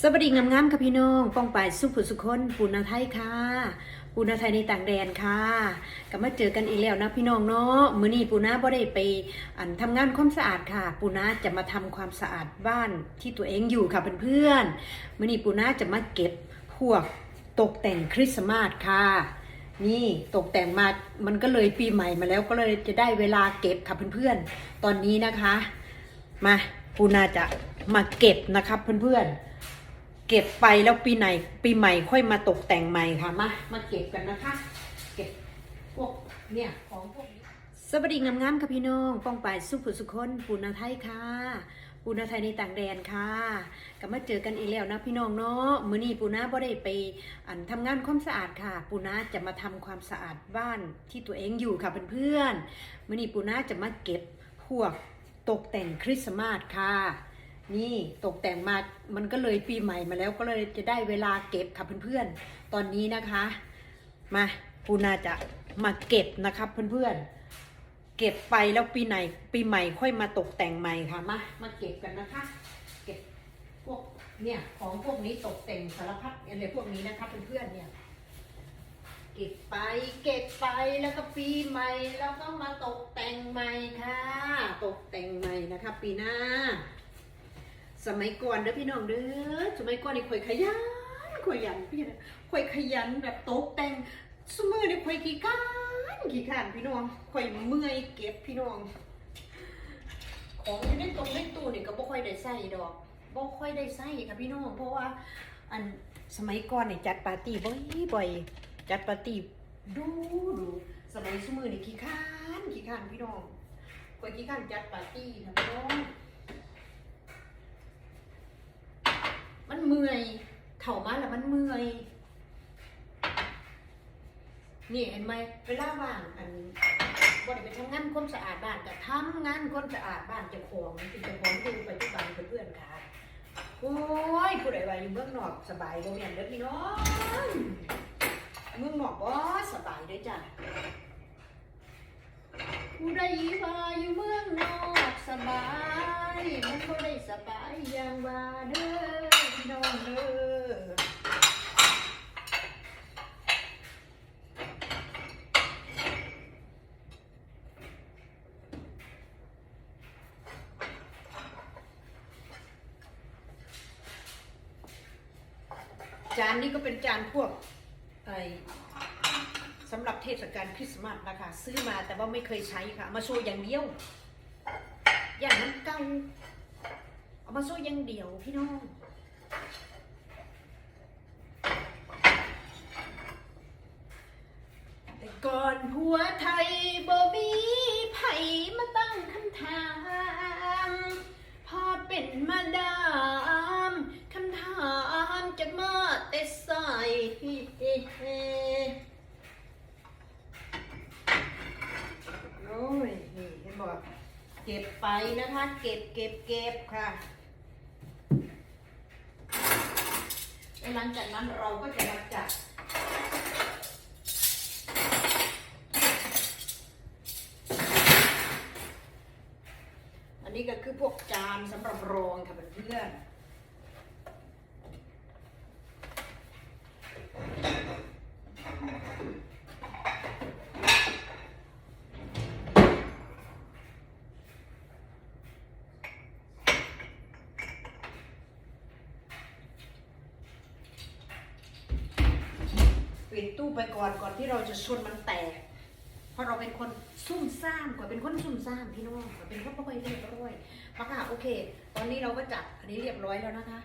สวัสดีงามๆค่ะพี่น้องป้องปายสุภุสุคนปูนาไทยค่ะ ปูนาไทยในต่างแดนค่ะกลับมาเจอกันอีกแล้วนะพี่น้องเนาะมื้อนี้ปูนาบ่ได้ไปอันทำงานความสะอาดค่ะ ปูนาจะมาทำความสะอาดบ้านที่ตัวเองอยู่ค่ะเพื่อนๆมื้อนี้ปูนาจะมาเก็บพวกตกแต่งคริสต์มาสค่ะ นี่ตกแต่งมามันก็เลยปีใหม่มาแล้วก็เลยจะได้เวลาเก็บค่ะเพื่อนๆ ตอนนี้นะคะ มาปูนาจะมาเก็บนะครับเพื่อนๆ เก็บไปแล้วปีไหนปีใหม่ค่อยมาตกแต่งใหม่ค่ะมามาเก็บกันนะคะ เก็บพวกเนี่ยของพวกนี้สวัสดีงามๆค่ะพี่น้องป้องปายสุภุสุคนปูนาไทยค่ะปูนาไทยในต่างแดนค่ะกลับมาเจอกันอีกแล้วนะพี่น้องเนาะมื้อนี้ปูนาบ่ได้ไปอันทำงานความสะอาดค่ะ ปูนาจะมาทำความสะอาดบ้านที่ตัวเองอยู่ค่ะเพื่อนๆมื้อนี้ปูนาจะมาเก็บพวกตกแต่งคริสต์มาสค่ะ นี่ตกแต่งมามันก็เลยปีใหม่มาแล้วก็เลยจะได้เวลาเก็บค่ะเพื่อนๆ ตอนนี้นะคะ มาปูนาจะมาเก็บนะครับเพื่อนๆ เก็บไปแล้วปีไหนปีใหม่ค่อยมาตกแต่งใหม่ค่ะมามาเก็บกันนะคะ เก็บพวกเนี่ยของพวกนี้ตกแต่งสารพัดอะไรพวกนี้นะคะเพื่อนๆเนี่ยเก็บไปเก็บไปแล้วก็ปีใหม่แล้วก็มาตกแต่งใหม่ค่ะ ตกแต่งใหม่นะคะ ปีหน้า สมัยก่อนเด้อพี่น้องเด้อสมัยก่อนนี่ข่อยขยันข่อยยันพี่นะข่อยขยันแบบตกแต่งสมือนี่ข่อยขี้ข้านขี้ข้านพี่น้องข่อยเมื่อยเก็บพี่น้อง ของอยู่ในตรงในตู้นี่ก็บ่ค่อยได้ใส่ดอกบ่ค่อยได้ใส่ค่ะพี่น้องเพราะว่าอันสมัยก่อนนี่จัดปาร์ตี้บ่อยบ่อยจัดปาร์ตี้ดูดูสมัยสมือนี่ขี้ข้านขี้ข้านพี่น้องข่อยขี้ข้านจัดปาร์ตี้นะพี่น้อง มันเมื่อยเข่ามาแล้วมันเมื่อย นี่เห็นไหมเวลาว่างอันบ่ได้ไปทำงานความสะอาดบ้านแต่ทำงานความสะอาดบ้านจ้าของเป็นเจ้าของดูไปทุกวันเพื่อนค่ะโอ้ยผู้ใดว่าอยู่เมืองนอกสบายบ่แม่นเด้อพี่น้องเมืองนอกบ่สบายเด้อจ้ะผู้ใดว่าอยู่เมืองนอกสบายมันบ่ได้สบายอย่างว่าเด้อ น้องเด้อจานนี้ก็เป็นจานพวกไอสำหรับเทศกาลคริสต์มาสนะคะ ซื้อมาแต่ว่าไม่เคยใช้ค่ะ มาโชว์อย่างเดียว อย่างนั้นเก่าเอามาโชว์อย่างเดียวพี่น้อง แต่ก่อนผัวไทยบ่มีไผมาตั้งคำถาม พอเป็นมาดามคำถามจะมาแต่ใส่โอ้ยเห็นบอกเก็บไปนะคะ เก็บเก็บเก็บค่ะแล้ว หลังจากนั้นเราก็จะมาจัดอันนี้ก็คือพวกจานสำหรับรองค่ะเพื่อนๆ ปิดตู้ไปก่อนก่อนที่เราจะชนมันแตก เพราะเราเป็นคนซุ่มซ่ามกว่าเป็นคนซุ่มซ่ามพี่น้องกว่าเป็นคนไม่ค่อยเรียบร้อยมาค่ะโอเค ตอนนี้เราก็จัดอันนี้เรียบร้อยแล้วนะคะ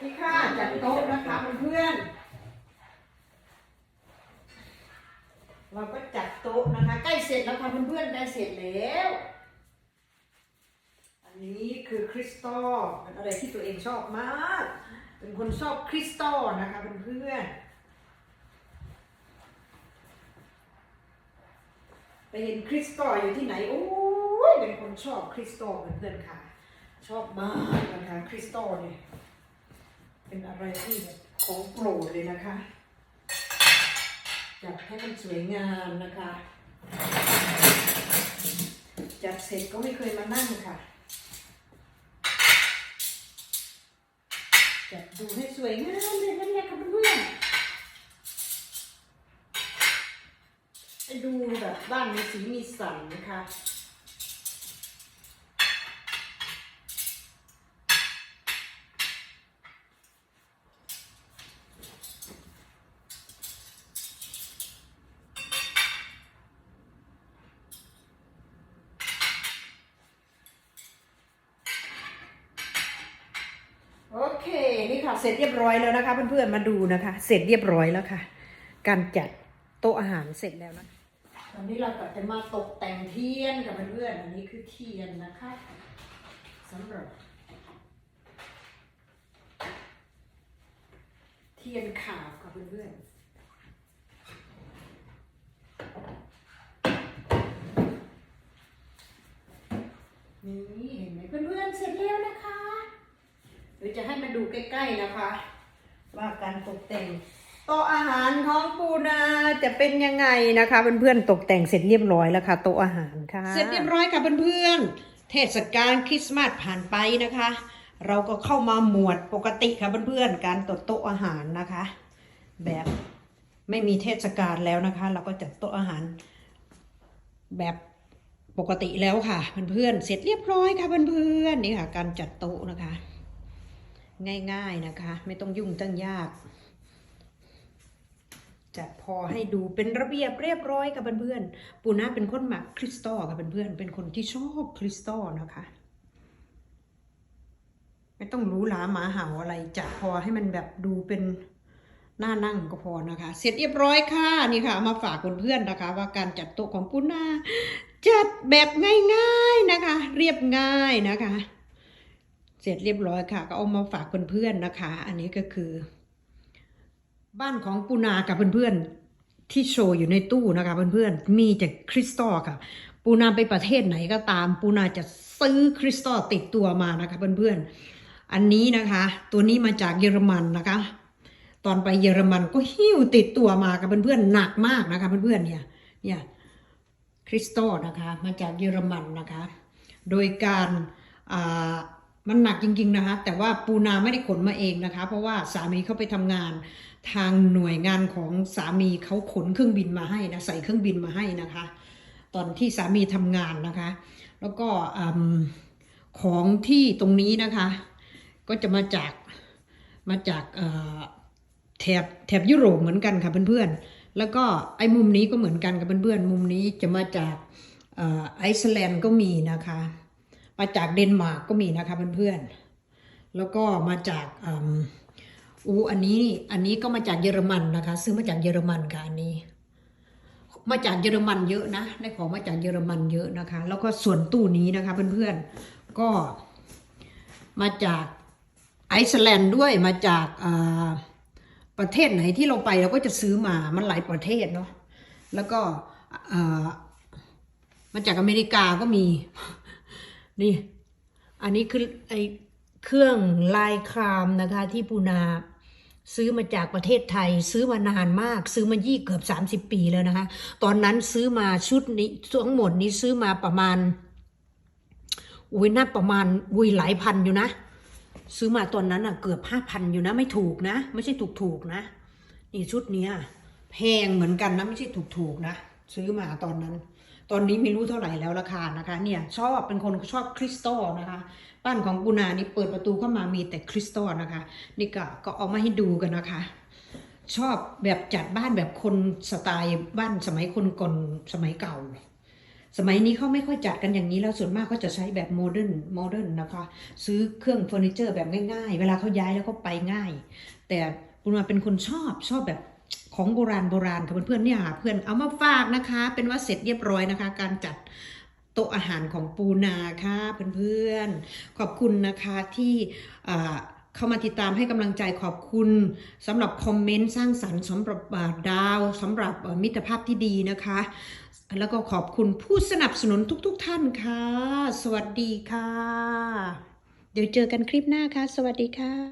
นี่ค่ะจัดโต๊ะนะคะเพื่อนเราก็จัดโต๊ะนะคะ ใกล้เสร็จแล้วค่ะเพื่อนๆใกล้เสร็จแล้ว อันนี้คือคริสตัลเป็นอะไรที่ตัวเองชอบมาก เป็นคนชอบคริสตัลนะคะเพื่อนๆไปเห็นคริสตัลอยู่ที่ไหน โอ้ยเป็นคนชอบคริสตัลเพื่อนๆค่ะ ชอบมากนะคะคริสตัลเนี่ย เป็นอะไรที่แบบของโปรดเลยนะคะอยากให้มันสวยงามนะคะ จัดเสร็จก็ไม่เคยมานั่งค่ะ จัดดูให้สวยงามเลยนั่นแหละค่ะเพื่อนๆให้ดูแบบบ้านมีสีมีสันนะคะ โอเค นี่ค่ะ เสร็จเรียบร้อยแล้วนะคะ เพื่อนๆมาดูนะคะ เสร็จเรียบร้อยแล้วค่ะ การจัดโต๊ะอาหารเสร็จแล้วนะตอนนี้เราก็จะมาตกแต่งเทียนกับเพื่อนๆอันนี้คือเทียนนะคะสำหรับเทียนขาวกับเพื่อนๆนี่เห็นไหมเพื่อนๆ เสร็จแล้วนะคะ เดี๋ยวจะให้มาดูใกล้ๆนะคะ ว่าการตกแต่งโต๊ะอาหารของปูนาจะเป็นยังไงนะคะเพื่อนๆตกแต่งเสร็จเรียบร้อยแล้วค่ะโต๊ะอาหารค่ะ เสร็จเรียบร้อยค่ะเพื่อนๆเทศกาลคริสต์มาสผ่านไปนะคะ เราก็เข้ามาหมวดปกติค่ะเพื่อนๆการตดโต๊ะอาหารนะคะ แบบไม่มีเทศกาลแล้วนะคะ เราก็จัดโต๊ะอาหาร แบบปกติแล้วค่ะเพื่อนๆเสร็จเรียบร้อยค่ะเพื่อนๆนี่ค่ะ การจัดโต๊ะนะคะ ง่าย ๆนะคะ ไม่ต้องยุ่งตั้งยากจัดพอให้ดูเป็นระเบียบเรียบร้อยกับเพื่อนๆ ปูนาเป็นคนหมักคริสตัลกับเพื่อนๆ เป็นคนที่ชอบคริสตัลนะคะ ไม่ต้องรู้หลาหมาเห่าอะไรจัดพอให้มันแบบดูเป็นหน้านั่งก็พอนะคะ เสร็จเรียบร้อยค่ะนี่ค่ะ มาฝากเพื่อนๆนะคะ ว่าการจัดโต๊ะของปูนาจัดแบบง่าย ๆนะคะ เรียบง่ายนะคะ เสร็จเรียบร้อยค่ะ ก็เอามาฝากเพื่อนๆนะคะ อันนี้ก็คือ บ้านของปูนากับเพื่อนๆที่โชว์อยู่ในตู้นะคะเพื่อนๆมีจากคริสตัลค่ะ ปูนาไปประเทศไหนก็ตาม ปูนาจะซื้อคริสตัลติดตัวมานะคะเพื่อนๆอันนี้นะคะ ตัวนี้มาจากเยอรมันนะคะ ตอนไปเยอรมันก็หิ้วติดตัวมากับเพื่อนๆหนักมากนะคะเพื่อนๆเนี่ยเนี่ยคริสตัลนะคะมาจากเยอรมันนะคะ โดยการอ่า มันหนักจริง ๆนะคะ แต่ว่าปูนาไม่ได้ขนมาเองนะคะ เพราะว่าสามีเขาไปทำงาน ทางหน่วยงานของสามีเขาขนเครื่องบินมาให้นะใส่เครื่องบินมาให้นะคะ ตอนที่สามีทำงานนะคะ แล้วก็ของที่ตรงนี้นะคะ ก็จะมาจากมาจากแถบแถบยุโรปเหมือนกันค่ะเพื่อนๆ แล้วก็ไอ้มุมนี้ก็เหมือนกันกับเพื่อนๆ มุมนี้จะมาจากไอซ์แลนด์ก็มีนะคะ มาจากเดนมาร์กก็มีนะคะเพื่อนๆ แล้วก็มาจากอูอันนี้อันนี้ก็มาจากเยอรมันนะคะ ซื้อมาจากเยอรมันค่ะอันนี้ มาจากเยอรมันเยอะนะได้ของมาจากเยอรมันเยอะนะคะ แล้วก็ส่วนตู้นี้นะคะเพื่อนๆก็มาจากไอซ์แลนด์ด้วยมาจากประเทศไหนที่เราไปเราก็จะซื้อมามันหลายประเทศเนาะแล้วก็มาจากอเมริกาก็มี นี่ อันนี้คือไอเครื่องลายครามนะคะ ที่ปูนาซื้อมาจากประเทศไทย ซื้อมานานมาก ซื้อมายี่เกือบสามสิบปีแล้วนะคะ ตอนนั้นซื้อมาชุดนี้ทั้งหมดนี้ซื้อมาประมาณอุ้ยน่าประมาณอุ้ยหลายพันอยู่นะ ซื้อมาตอนนั้นอะเกือบห้าพันอยู่นะ ไม่ถูกนะ ไม่ใช่ถูกถูกนะ นี่ชุดเนี้ยแพงเหมือนกันนะ ไม่ใช่ถูกถูกนะ ซื้อมาตอนนั้น ตอนนี้ไม่รู้เท่าไหร่แล้วราคานะคะเนี่ยชอบเป็นคนชอบคริสตัลนะคะบ้านของปูนานี่เปิดประตูเข้ามามีแต่คริสตัลนะคะ นี่ก็ก็เอามาให้ดูกันนะคะชอบแบบจัดบ้านแบบคนสไตล์บ้านสมัยคนก่อนสมัยเก่า สมัยนี้เขาไม่ค่อยจัดกันอย่างนี้แล้วส่วนมากเขาจะใช้แบบโมเดิร์นโมเดิร์นนะคะ ซื้อเครื่องเฟอร์นิเจอร์แบบง่ายๆ เวลาเขาย้ายแล้วเขาไปง่าย แต่ปุณมาเป็นคนชอบชอบแบบ ของโบราณโบราณค่ะเพื่อนๆเนี่ยค่ะเพื่อนเอามาฝากนะคะ เป็นว่าเสร็จเรียบร้อยนะคะ การจัดโต๊ะอาหารของปูนาค่ะเพื่อนๆขอบคุณนะคะที่เข้ามาติดตามให้กำลังใจขอบคุณสำหรับคอมเมนต์สร้างสรรค์สำหรับาดาวสำหรับมิตรภาพที่ดีนะคะ แล้วก็ขอบคุณผู้สนับสนุนทุกๆทท่านค่ะ สวัสดีค่ะ เดี๋ยวเจอกันคลิปหน้าค่ะ สวัสดีค่ะ